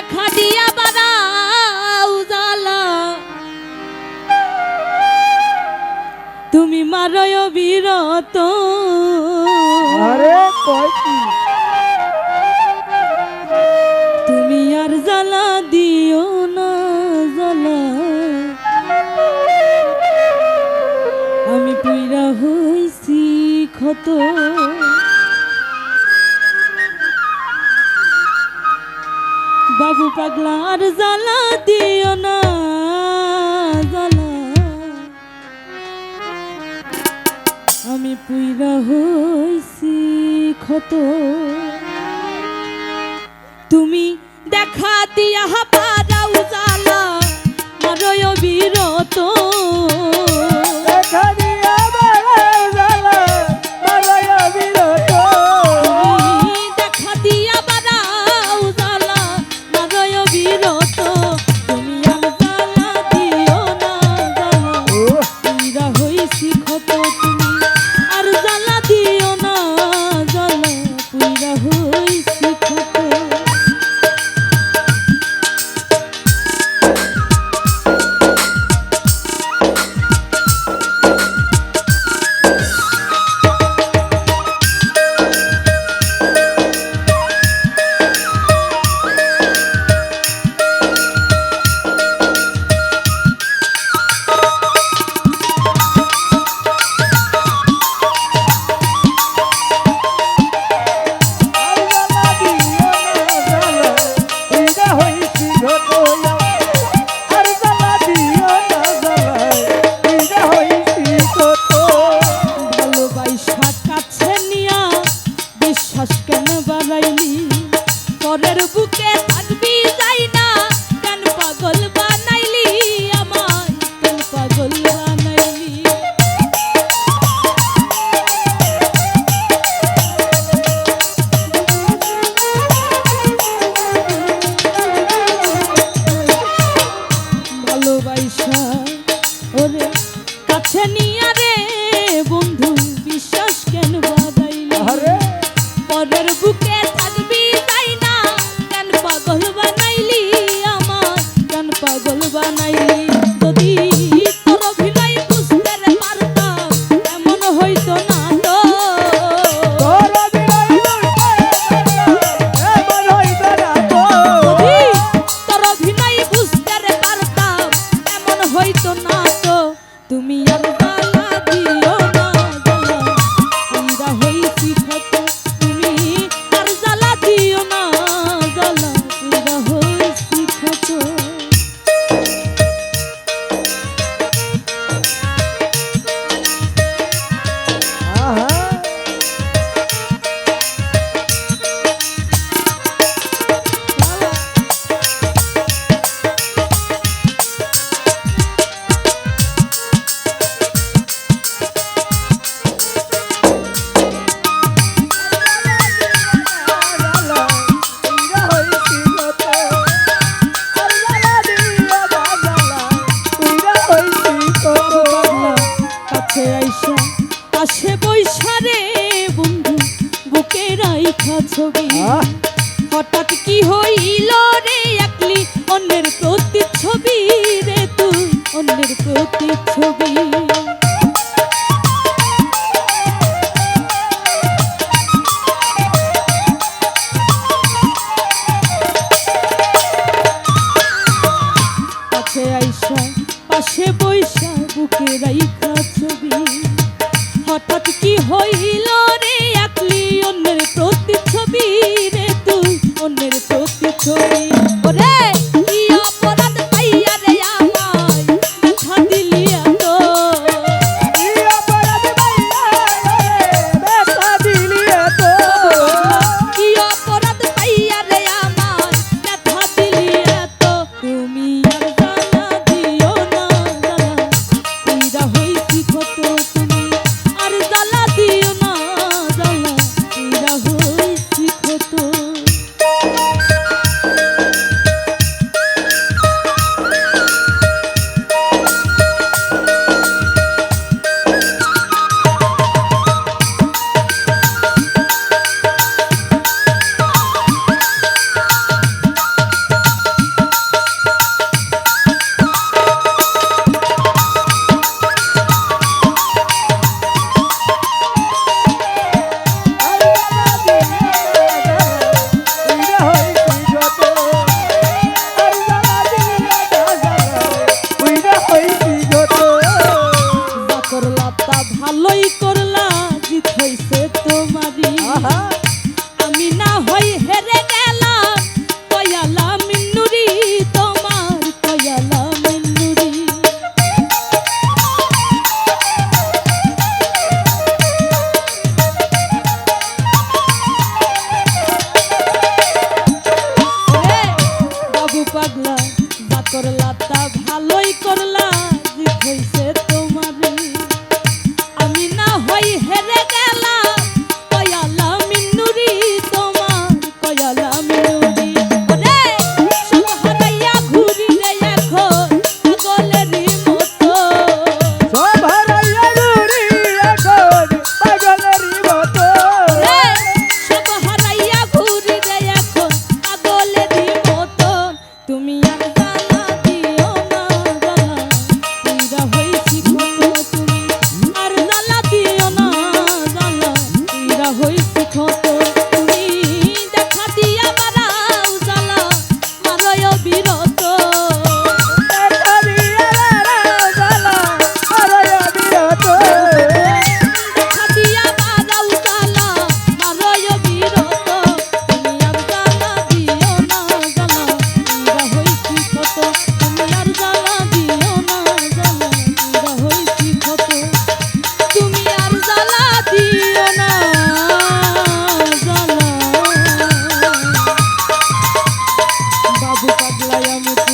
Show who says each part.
Speaker 1: দেখা তুমি মারয় বিরত। তুমি আর জ্বালা দিও না জ্বালা। আমি পুইরা হইছি ক্ষত। বাবু পাগলার জ্বালা দিও না, জ্বালা। আমি পুইরা হইছি ক্ষত। তুমি দেখা দিয়া পারা উজালা মারয় বিরত।
Speaker 2: দেখা
Speaker 1: আর জ্বালা আইসা পাশে বৈশারে বন্ধু বুকে রাইখা ছবি। হঠাৎ কি হইল রে একলি অন্যের প্রতি ছবি রে তুই অন্যের প্রতি ছবি পাশে আইসা পাশে বৈশা বুকে রাইখা Uh-huh. I am. muito